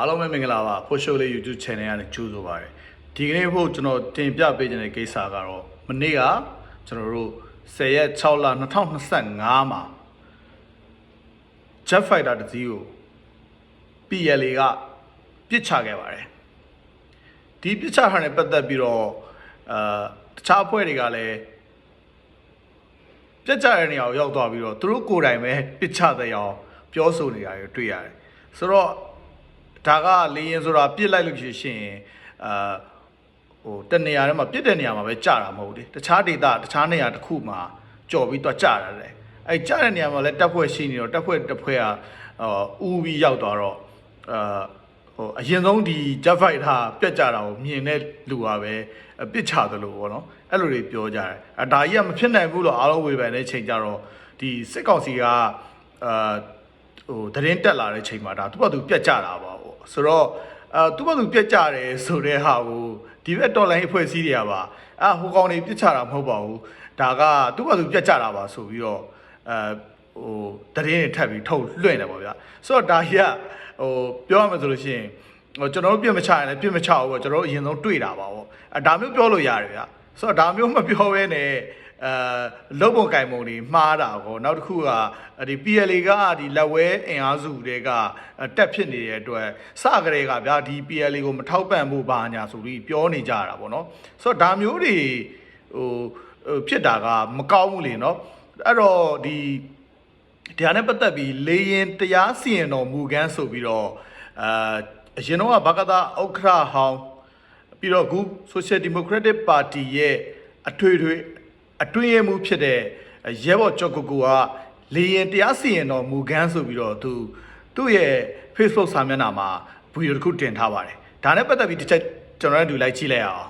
အားလုံးပဲမင်္ဂလာပါဖိုရှိုလေး YouTube channel ကနေကြိုးဆိုပါရစေဒီကနေ့ဖို့ကျွန်တော်တင်ပြပေးခြင်းတဲ့ကိစ္စကတော့မနေ့ကကျွန်တော်တို့10ရက်6လ2025မှာ Jet Fighter တစ်စီးကို PLA ကပစ်ချခဲ့ပါတယ်ဒီပစ်ချထားတဲ့ပတ်သက်ပြီးတော့အာတခြားအဖွဲ့တွေကလည်းပြက်ကြတဲ့နေရာကိုရောက်သွားပြီးတော့သူတို့ကိုယ်တိုင်ပဲပစ်ချတဲ့အောင်ပြောဆိုနေတာတွေတွေ့ရတယ်ဆိုတော့ ဒါကလေရင်ဆိုတာပြစ်လိုက်လို့ရှိရှင်အာဟိုတနေရာထဲမှာပြစ်တဲ့နေရာမှာပဲကြာတာမဟုတ်ဘူးလေတခြားဒေသတခြားနေရာတစ်ခုမှာကြော်ပြီးတော့ကြာတာလေအဲကြာတဲ့နေရာမှာလည်းတက်ဖွဲ့ရှိနေတော့တက်ဖွဲ့တစ်ဖွဲ့ကအာဥပြီးရောက်သွားတော့အာဟိုအရင်ဆုံးဒီ jet fight ထားပြက်ကြတာကိုမြင်တဲ့လူကပဲပစ်ချသလိုပေါ့နော်အဲ့လိုတွေပြောကြတယ်အဒါကြီးကမဖြစ်နိုင်ဘူးလို့အားလုံးဝေဖန်တဲ့ချိန်ကြတော့ဒီစစ်ကောင်စီကအာ ဟိုသတင်းတက်လာတဲ့ချိန်မှာဒါသူ့ဘာသူပြက်ကြတာပါပေါ့ဆိုတော့အဲသူ့ဘာသူပြက်ကြတယ်ဆိုတဲ့ဟာကိုဒီဘက်တော်လိုင်းအဖွဲ့အစည်းတွေကပါအာဟိုကောင်တွေပြက်ချတာမဟုတ်ပါဘူးဒါကသူ့ဘာသူပြက်ကြတာပါဆိုပြီးတော့အဲဟိုသတင်းတွေထပ်ပြီးထုတ်လွှင့်တယ်ပေါ့ဗျာဆိုတော့ဒါကြီးကဟိုပြောရမယ်ဆိုလို့ရှိရင်ဟိုကျွန်တော်တို့ပြက်မချရင်လည်းပြက်မချဘူးပေါ့ကျွန်တော်တို့အရင်ဆုံးတွေ့တာပါပေါ့အဲဒါမျိုးပြောလို့ရတယ်ဗျာဆိုတော့ဒါမျိုးမပြောဘဲနဲ့ အဲလုံပုံကင်ပုံတွေမှားတာကိုနောက်တစ်ခုကဒီ PLA ကဒီလက်ဝဲအင်အားစုတွေကတက်ဖြစ်နေတဲ့အတွက်စကြတဲ့ကဗျာဒီ PLA ကိုမထောက်ပံ့ဖို့ဘာညာဆိုပြီးပြောနေကြတာပေါ့နော်ဆိုတော့ဒါမျိုးတွေဟိုဖြစ်တာကမကောင်းဘူးလေနော်အဲ့တော့ဒီဒါနဲ့ပတ်သက်ပြီးလေရင်တရားစီရင်တော်မူကန်းဆိုပြီးတော့အာအရင်တော့ကဘကသာဥက္ခရဟောင်းပြီးတော့အခု Social Democratic Party ရဲ့အထွေထွေ အတွင်းရမှုဖြစ်တဲ့ရဲဘော်ကျော်ကိုကိုကလေရင်တရားစီရင်တော်မူကန်းဆိုပြီးတော့သူသူ့ရဲ့ Facebook စာမျက်နှာမှာဗီဒီယိုတစ်ခုတင်ထားပါတယ်ဒါနဲ့ပတ်သက်ပြီးတစ်ချက်ကျွန်တော်တို့လိုက်ကြည့်လိုက်အောင်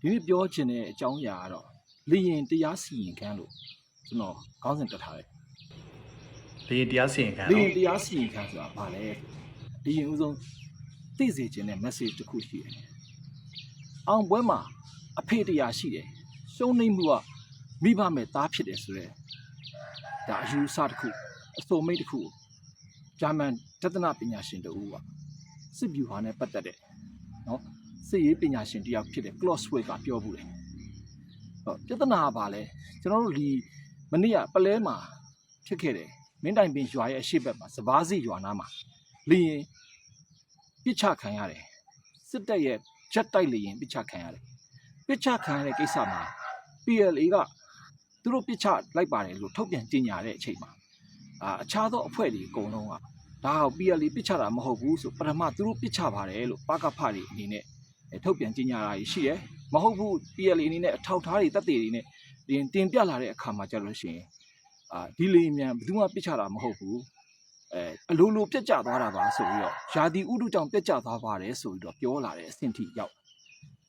ဒီနေ့ပြောချင်တဲ့အကြောင်းအရာကတော့လေရင်တရားစီရင်ခန်းလို့ကျွန်တော်ခေါင်းစဉ်တက်ထားတယ်လေရင်တရားစီရင်ခံလေတော့ရင်တရားစီရင်ခန်းဆိုတာဘာလဲဒီရင်ဦးဆုံး သိစေခြင်းတဲ့ message တစ်ခုရှိတယ်အောင်ပွဲမှာအဖေတရားရှိတယ်ရှုံးနေမှုကမိဘမဲ့သားဖြစ်တယ်ဆိုတော့ဒါအယူအဆတစ်ခုအစုံမိတ်တစ်ခုဂျာမန်တသနာပညာရှင်တူကစစ်ဗျူဟာနဲ့ပတ်သက်တဲ့နော်စစ်ရေးပညာရှင်တယောက်ဖြစ်တဲ့ Clausewitz ကပြောဘူးတယ်ဟောပြဿနာကဘာလဲကျွန်တော်တို့ဒီမနေ့ကပလဲမှာဖြစ်ခဲ့တယ်မင်းတိုင်ပင်ရွာရဲ့အရှိတ်ဘက်မှာစပားစီရွာနားမှာလီရင် ပြစ်ချခံရတယ်စစ်တပ်ရဲ့ချက်တိုက်လီရင်ပြစ်ချခံရတယ်ပြစ်ချခံရတဲ့ကိစ္စမှာ PLA ကသူတို့ပြစ်ချလိုက်ပါတယ်လို့ထုတ်ပြန်ကြေညာတဲ့အချိန်မှာအာအခြားသောအဖွဲ့တွေအကုန်လုံးကဒါဟော PLA ပြစ်ချတာမဟုတ်ဘူးဆိုပထမသူတို့ပြစ်ချပါတယ်လို့ပကဖတွေအနေနဲ့အဲထုတ်ပြန်ကြေညာတာရှိတယ်မဟုတ်ဘူး PLA အနေနဲ့အထောက်ထားတွေတက်တွေတွေနဲ့တင်တင်ပြလာတဲ့အခါမှာကြလို့ရှိရင်အာဒီလေမြန်ဘယ်သူမှပြစ်ချတာမဟုတ်ဘူး အဲအလိုလိုပြက်ကျသွားတာပါဆိုပြီးတော့ယာတီဥတုကြောင့်ပြက်ကျသွားပါတယ်ဆိုပြီးတော့ပြောလာတဲ့အဆင့်ထိရောက်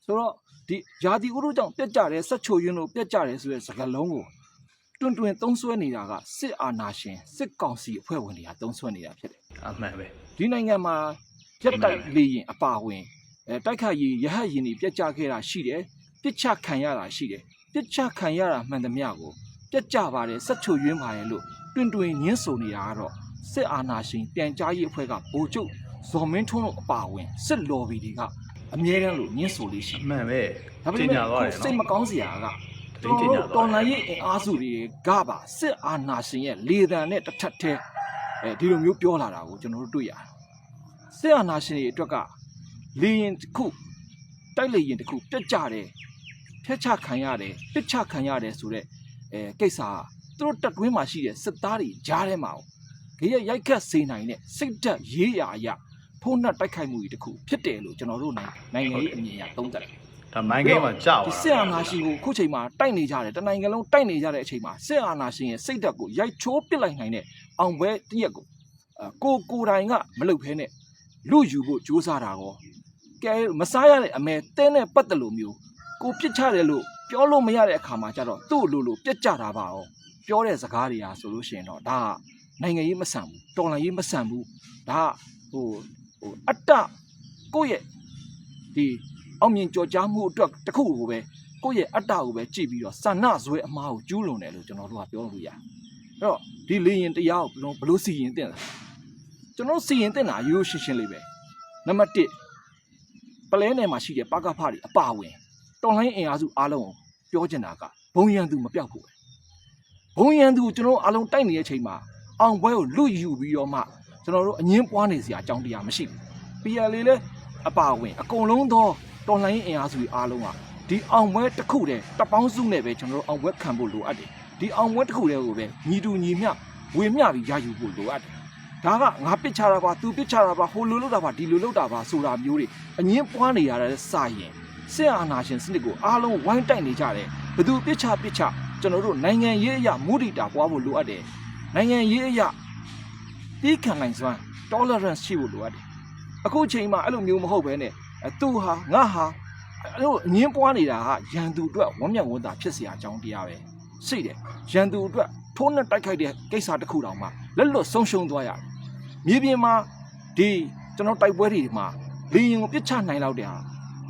ဆိုတော့ဒီယာတီဥတုကြောင့်ပြက်ကျတယ်ဆက်ချိုရင်းလို့ပြက်ကျတယ်ဆိုတဲ့စကားလုံးကိုတွင်တွင်သုံးဆွဲနေတာကစစ်အာဏာရှင်စစ်ကောင်စီအဖွဲ့ဝင်တွေကသုံးဆွဲနေတာဖြစ်တယ်အမှန်ပဲဒီနိုင်ငံမှာရက်တိုက်လေရင်အပါဝင်အဲတိုက်ခတ်ရင်ရဟတ်ရင်တွေပြက်ကျခဲ့တာရှိတယ်ပြစ်ချခံရတာရှိတယ်ပြစ်ချခံရတာမှန်သမျှကိုပြက်ကျပါတယ်ဆက်ချွယွင်းပါတယ်လို့တွင်တွင်ညင်းဆိုနေတာကတော့ စစ်အာဏာရှင်ပြန်ကြားရေးအဖွဲ့ကဗိုလ်ချုပ်ဇော်မင်းထွန်းတို့အပါဝင်စစ်လော်ဘီတွေကအမြဲတမ်းလို့ညင်းဆိုလေးရှိအမှန်ပဲဒါပေတင်မဲ့ညာသွားတယ်စိတ်မနော်ကောင်းစရာကတတော်င်ညာတော်သွားတယ်တော်လိုင်းရေးအင်အားစုတွေကပါစစ်အာဏာရှင်ရဲ့လေတံနဲ့တစ်ထပ်ထဲအဲဒီလိုမျိုးပြောလာတာကိုကျွန်တော်တို့တွေ့ရတယ်စစ်အာဏာရှင်တွေအတွက်ကလေရင်တစ်ခုတိုက်လေရင်တစ်ခုပြတ်ကြတယ်ဖျက်ချခံရတယ်ပစ်ချခံရတယ်ဆိုတော့အဲကိစ္စကသူတို့တက်တွင်းမှာရှိတဲ့စစ်သားတွေကြားထဲမှာ ဂရရိုက်ခတ်စေနိုင်တဲ့စိတ်ဓာတ်ရေးရာအရာဖုံးနှက်တိုက်ခိုက်မှုတွေတစ်ခုဖြစ်တယ်လို့ကျွန်တော်တို့နိုင်နိုင်ငံရေးအမြင်အရသုံးသပ်တယ်ဒါမိုင်းကိန်းမှာကြောက်ဒီတာစစ်အာဏာရှင်ကိုအခုချိန်မှာတိုက်နေကြတယ်တနိုင်ငံလုံးတိုက်နေကြတဲ့အချိန်မှာစစ်အာဏာရှင်ရဲ့စိတ်ဓာတ်ကိုရိုက်ချိုးပစ်လိုက်နိုင်တဲ့အောင်ပွဲတစ်ရက်ကိုအကိုကိုယ်တိုင်ကမလုပ်ဖဲနဲ့လူယူဖို့ကြိုးစားတာကောကဲမစားရတဲ့အမဲတင်းနဲ့ပတ်သက်လို့မျိုးကိုပြစ်ချတယ်လို့ပြောလို့မရတဲ့အခါမှာကျတော့သူ့လိုလိုပြက်ကြတာပါ哦ပြောတဲ့စကားတွေဟာဆိုလို့ရှိရင်တော့ဒါက နိုင်ငံရေးမဆန်ဘူးတော်လှန်ရေးမဆန်ဘူးဒါကဟိုဟိုအတ္တကိုယ့်ရဲ့ဒီအောင်မြင်ကြော်ကြားမှုအတွက်တစ်ခုကိုပဲကိုယ့်ရဲ့အတ္တကိုပဲကြည့်ပြီးတော့စန္နဇွဲအမားကိုကျူးလွန်တယ်လို့ကျွန်တော်တို့ကပြောလို့ရတယ်အဲ့တော့ဒီလေရင်တရားကိုကျွန်တော်ဘယ်လို့စီရင်တင်လဲကျွန်တော်စီရင်တင်တာရိုးရှင်းရှင်းလေးပဲနံပါတ်1ပလဲနယ်မှာရှိတဲ့ပါကဖတွေအပါဝင်တော်လိုင်းအင်အားစုအားလုံးကိုပြောချင်တာကဘုံရန်သူမပြောက်ဘူးပဲဘုံရန်သူကိုကျွန်တော်အားလုံးတိုက်နေတဲ့အချိန်မှာ အောင်ပွဲကိုလွတ်ယူပြီးတော့မှကျွန်တော်တို့အငင်းပွားနေစရာအကြောင်းတရားမရှိဘူး PL လေလည်းအပါဝင်အကုန်လုံးသောတော်လိုင်းအင်အားစုတွေအားလုံးကဒီအောင်ပွဲတစ်ခုတည်းတပေါင်းစုနဲ့ပဲကျွန်တော်တို့အောင်ပွဲခံဖို့လိုအပ်တယ်ဒီအောင်ပွဲတစ်ခုတည်းကိုပဲညီတူညီမျှဝေမျှပြီးရယူဖို့လိုအပ်တယ်ဒါကငါပစ်ချတာပါသူပစ်ချတာပါဟိုလိုလုပ်တာပါဒီလိုလုပ်တာပါဆိုတာမျိုးတွေအငင်းပွားနေရတဲ့စာရင်စစ်အာဏာရှင်စနစ်ကိုအားလုံးဝိုင်းတိုက်နေကြတယ်ဘသူပစ်ချပစ်ချကျွန်တော်တို့နိုင်ငံရေးအရာမူတည်တာပွားဖို့လိုအပ်တယ် နိုင်ငံရေးအရာတီးခံနိုင်စွမ်း tolerance ရှိဖို့လိုအပ်တယ်အခုချိန်မှာအဲ့လိုမျိုးမဟုတ်ပဲနဲ့အဲသူဟာငါဟာအဲ့လိုအငင်းပွားနေတာဟာရန်သူအတွက်ဝမ်းမြောက်ဝမ်းသာဖြစ်စရာအကြောင်းတရားပဲရှိတယ်ရန်သူအတွက်ထိုးနဲ့တိုက်ခိုက်တဲ့ကိစ္စတစ်ခုတောင်မှလက်လွတ်ဆုံးရှုံးသွားရတယ်မြေပြင်မှာဒီကျွန်တော်တိုက်ပွဲတွေမှာလေရင်ကိုပြစ်ချနိုင်လောက်တဲ့ဟာ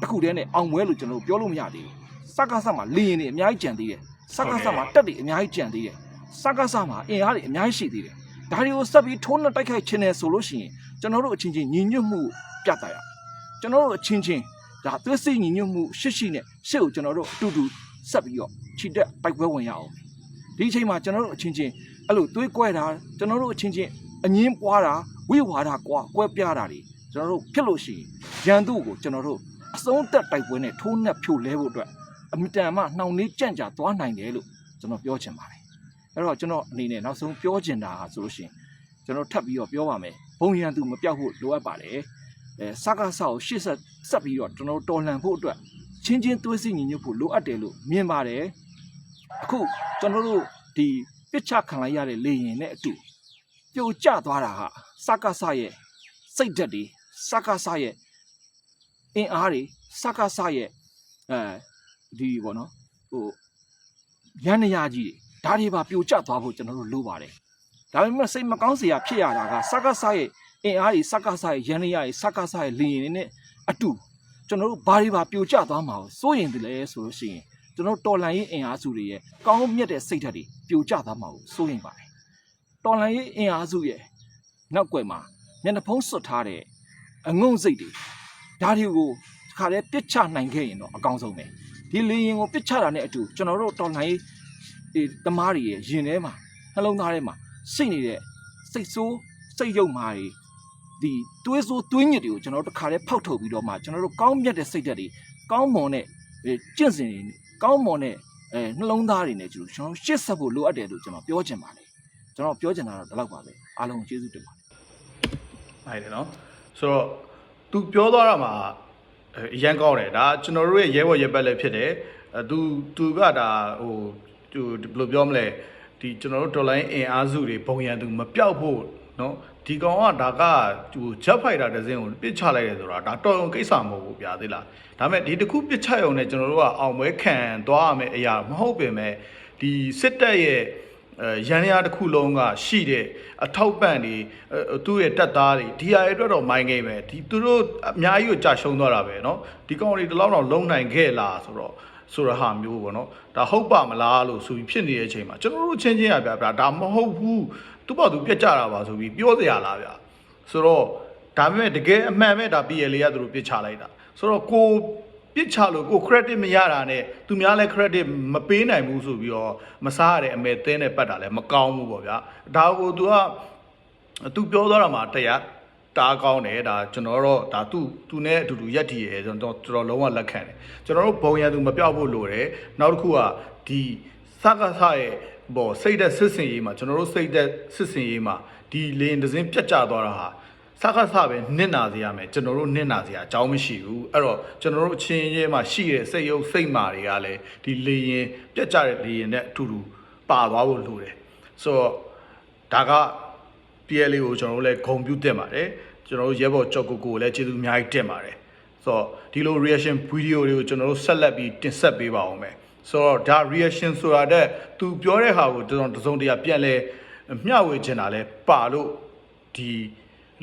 တစ်ခုတည်းနဲ့အောင်ပွဲလို့ကျွန်တော်ပြောလို့မရသေးဘူးစကားဆမှာလေရင်တွေအများကြီးကြံသေးတယ်စကားဆမှာတက်တွေအများကြီးကြံသေးတယ် စကားဆမှာအင်အားတွေအများကြီးရှိသေးတယ်ဒါတွေကိုဆက်ပြီးထိုးနဲ့တိုက်ခိုက်ခြင်းနဲ့ဆိုလို့ရှိရင်ကျွန်တော်တို့အချင်းချင်းညီညွတ်မှုကိုပြသရအောင်ကျွန်တော်တို့အချင်းချင်းဒါသွေးစိတ်ညီညွတ်မှုရှိရှိနဲ့ရှေ့ကိုကျွန်တော်တို့အတူတူဆက်ပြီးတော့ခြိတက်ပိုက်ပွဲဝင်ရအောင်ဒီအချိန်မှာကျွန်တော်တို့အချင်းချင်းအဲ့လိုသွေးကွဲတာကျွန်တော်တို့အချင်းချင်းအငင်းပွားတာဝိဝါဒကွာကွဲပြားတာတွေကျွန်တော်တို့ဖြစ်လို့ရှိရင်ရန်သူကိုကျွန်တော်တို့အစုံတက်တိုက်ပွဲနဲ့ထိုးနှက်ဖြိုလဲဖို့အတွက်အမြဲတမ်းမှနှောင်နှေးကြံ့ကြာသွားနိုင်တယ်လို့ကျွန်တော်ပြောချင်ပါတယ် အဲ့တော့ကျွန်တော်အနေနဲ့နောက်ဆုံးပြောချင်တာဟာဆိုလို့ရှိရင်ကျွန်တော်ထပ်ပြီးတော့ပြောပါမယ်ဘုံရန်သူမပြောက်ဖို့လိုအပ်ပါတယ်အဲစကားဆောက်ရှေ့ဆက်ဆက်ပြီးတော့ကျွန်တော်တော်လှန်ဖို့အတွက်ချင်းချင်းသွေးစိညီညွတ်ဖို့လိုအပ်တယ်လို့မြင်ပါတယ်အခုကျွန်တော်တို့ဒီပစ်ချခံလိုက်ရတဲ့လေရင်နဲ့အတူပြိုကျသွားတာဟာစကားဆရဲ့စိတ်ဓာတ်တွေစကားဆရဲ့အင်အားတွေစကားဆရဲ့အဲဒီပေါ့နော်ဟိုရန်နေရကြီးတွေ ဒါတွေပါပြိုကျသွားဖို့ကျွန်တော်တို့လိုပါတယ်ဒါပေမဲ့စိတ်မကောင်းစရာဖြစ်ရတာကစကားစားရဲ့အင်အားကြီးစကားစားရဲ့ရန်နေရရဲ့စကားစားရဲ့လင်ရင်နဲ့အတူကျွန်တော်တို့ဘာတွေပါပြိုကျသွားမှာကိုစိုးရင်တည်းလဲဆိုလို့ရှိရင်ကျွန်တော်တော်လန်ရေးအင်အားစုတွေရဲ့ကောင်းမြတ်တဲ့စိတ်ဓာတ်တွေပြိုကျသွားမှာကိုစိုးရင်ပါတယ်တော်လန်ရေးအင်အားစုရဲ့နောက်ွယ်မှာမျက်နှာဖုံးစွတ်ထားတဲ့အငုံစိတ်တွေဒါတွေကိုဒီခါလဲပစ်ချနိုင်ခဲ့ရင်တော့အကောင်းဆုံးပဲဒီလေရင်ကိုပစ်ချတာနဲ့အတူကျွန်တော်တို့တော်လန်ရေး ဒီတမားတွေရဲ့ရင်ထဲမှာနှလုံးသားထဲမှာ စိတ်နေတဲ့စိတ်ဆိုးစိတ်ယုတ်မာတွေဒီတွေးဆိုးတွေးညစ်တွေကိုကျွန်တော်တို့တစ်ခါတည်းဖောက်ထုတ်ပြီးတော့မှကျွန်တော်တို့ကောင်းမြတ်တဲ့စိတ်ဓာတ်တွေကောင်းမွန်တဲ့ကျင့်စဉ်တွေကောင်းမွန်တဲ့အဲနှလုံးသားတွေနဲ့ကျွန်တော်ကျွန်တော်ရှေ့ဆက်ဖို့လိုအပ်တယ်လို့ကျွန်တော်ပြောချင်ပါတယ်ကျွန်တော်ပြောချင်တာတော့ဒီလောက်ပါပဲအားလုံးကျေးဇူးတင်ပါတယ် နိုင်တယ်နော်ဆိုတော့ तू ပြောသွားတာမှာအရန်ကောင်းတယ်ဒါကျွန်တော်တို့ရဲ့ရဲဘော်ရဲဘက်လည်းဖြစ်တယ်အဲ तू तू ကဒါဟို तू ဘယ်လိုပြောမလဲဒီကျွန်တော်တို့ဒေါ်လာအင်အားစုတွေဘုံရန်သူမပြောက်ဖို့နော်ဒီကောင်ကဒါကဟို jet fighter တစ်စင်းကိုပစ်ချလိုက်တယ်ဆိုတာဒါတော်ရုံကိစ္စမဟုတ်ဘူးဗျာသိလားဒါပေမဲ့ဒီတစ်ခုပစ်ချရုံနဲ့ကျွန်တော်တို့ကအောင်ပွဲခံသွားရမယ့်အရာမဟုတ်ပင်မဲ့ဒီစစ်တပ်ရဲ့အဲရန်ရတစ်ခုလုံးကရှိတဲ့အထောက်ပံ့တွေအဲသူ့ရဲ့တက်သားတွေဒီဟာတွေအတွက်တော့မိုင်းခဲ့ပဲဒီသူတို့အများကြီးကိုကြာရှုံးသွားတာပဲเนาะဒီကောင်တွေဒီလောက်တော့လုံနိုင်ခဲ့လားဆိုတော့ ဆိုတဲ့ဟာမျိုးပေါ့နော်ဒါဟုတ်ပါမလားလို့ဆိုပြီးဖြစ်နေတဲ့အချိန်မှာကျွန်တော်တို့ချင်းချင်းอ่ะဗျာဗျာဒါမဟုတ်ဘူးသူ့ဘောက်သူပြက်ကြတာပါဆိုပြီးပြောစရာလားဗျာဆိုတော့ဒါပေမဲ့တကယ်အမှန်ပဲဒါ PL ကသူတို့ပြစ်ချလိုက်တာဆိုတော့ကိုပြစ်ချလို့ကို credit မရတာနဲ့သူများလည်း credit မပေးနိုင်ဘူးဆိုပြီးတော့မစားရတဲ့အမဲသင်းနဲ့ပတ်တာလည်းမကောင်းဘူးပေါ့ဗျာဒါကို तू က तू ပြောသွားတာမှာတရား တားကောင်းတယ်ဒါကျွန်တော်တော့ဒါသူသူနဲ့အတူတူရက်တည်ရဲကျွန်တော်တော်တော်လုံးဝလက်ခံတယ်ကျွန်တော်တို့ဘုံရံသူမပြောက်ဖို့လိုတယ်နောက်တစ်ခုကဒီစကားဆရဲ့ဘောစိတ်သက်စစ်စင်ရေးမှာကျွန်တော်တို့စိတ်သက်စစ်စင်ရေးမှာဒီလင်းတစ်စင်းပြတ်ကျသွားတာဟာစကားဆပဲနစ်နာစေရမယ်ကျွန်တော်တို့နစ်နာစေရအကြောင်းမရှိဘူးအဲ့တော့ကျွန်တော်တို့အချင်းချင်းမှာရှိတဲ့စိတ်ယုတ်စိတ်မာတွေကလည်းဒီလေရင်ပြတ်ကျတဲ့လေရင်နဲ့အတူတူပါသွားဖို့လိုတယ်ဆိုတော့ဒါက PL ကိုကျွန်တော်တို့လည်းဂုံပြုတ်တင်ပါတယ်ကျွန်တော်တို့ရဲဘော်ကြောက်ကိုကိုကိုလည်းကျေးဇူးအများကြီးတင်ပါတယ်ဆိုတော့ဒီလို reaction video တွေကိုကျွန်တော်တို့ဆက်လက်ပြီးတင်ဆက်ပေးပါအောင်မယ်ဆိုတော့ဒါ reaction ဆိုတာတဲ့သူပြောတဲ့ဟာကိုကျွန်တော်တစုံတရာပြန်လဲမျှဝေချင်တာလဲပါလို့ဒီ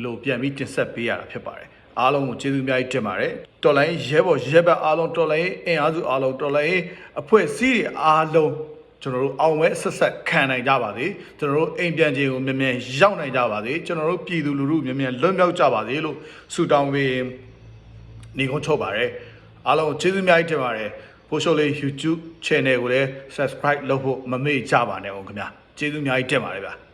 လိုပြန်ပြီးတင်ဆက်ပေးရတာဖြစ်ပါတယ်အားလုံးကိုကျေးဇူးအများကြီးတင်ပါတယ်တော်လိုင်းရဲဘော်ရဲဘက်အားလုံးတော်လိုင်းအင်အားစုအားလုံးတော်လိုင်းအဖွဲ့အစည်းတွေအားလုံး ကျွန်တော်တို့အောင်မဲဆက်ဆက်ခံနိုင်ကြပါစေကျွန်တော်တို့အိမ်ပြန်ခြင်းကိုမြန်မြန်ရောက်နိုင်ကြပါစေကျွန်တော်တို့ပြည်သူလူထုမြန်မြန်လွတ်မြောက်ကြပါစေလို့ဆုတောင်းပေးနေကုန်းချုပ်ပါတယ်အားလုံးကျေးဇူးအများကြီးတင်ပါတယ်ဖိုးရှိုးလေး YouTube channel ကိုလည်း subscribe လုပ်ဖို့မမေ့ကြပါနဲ့အောင်ခင်ဗျာကျေးဇူးအများကြီးတင်ပါတယ်ဗျာ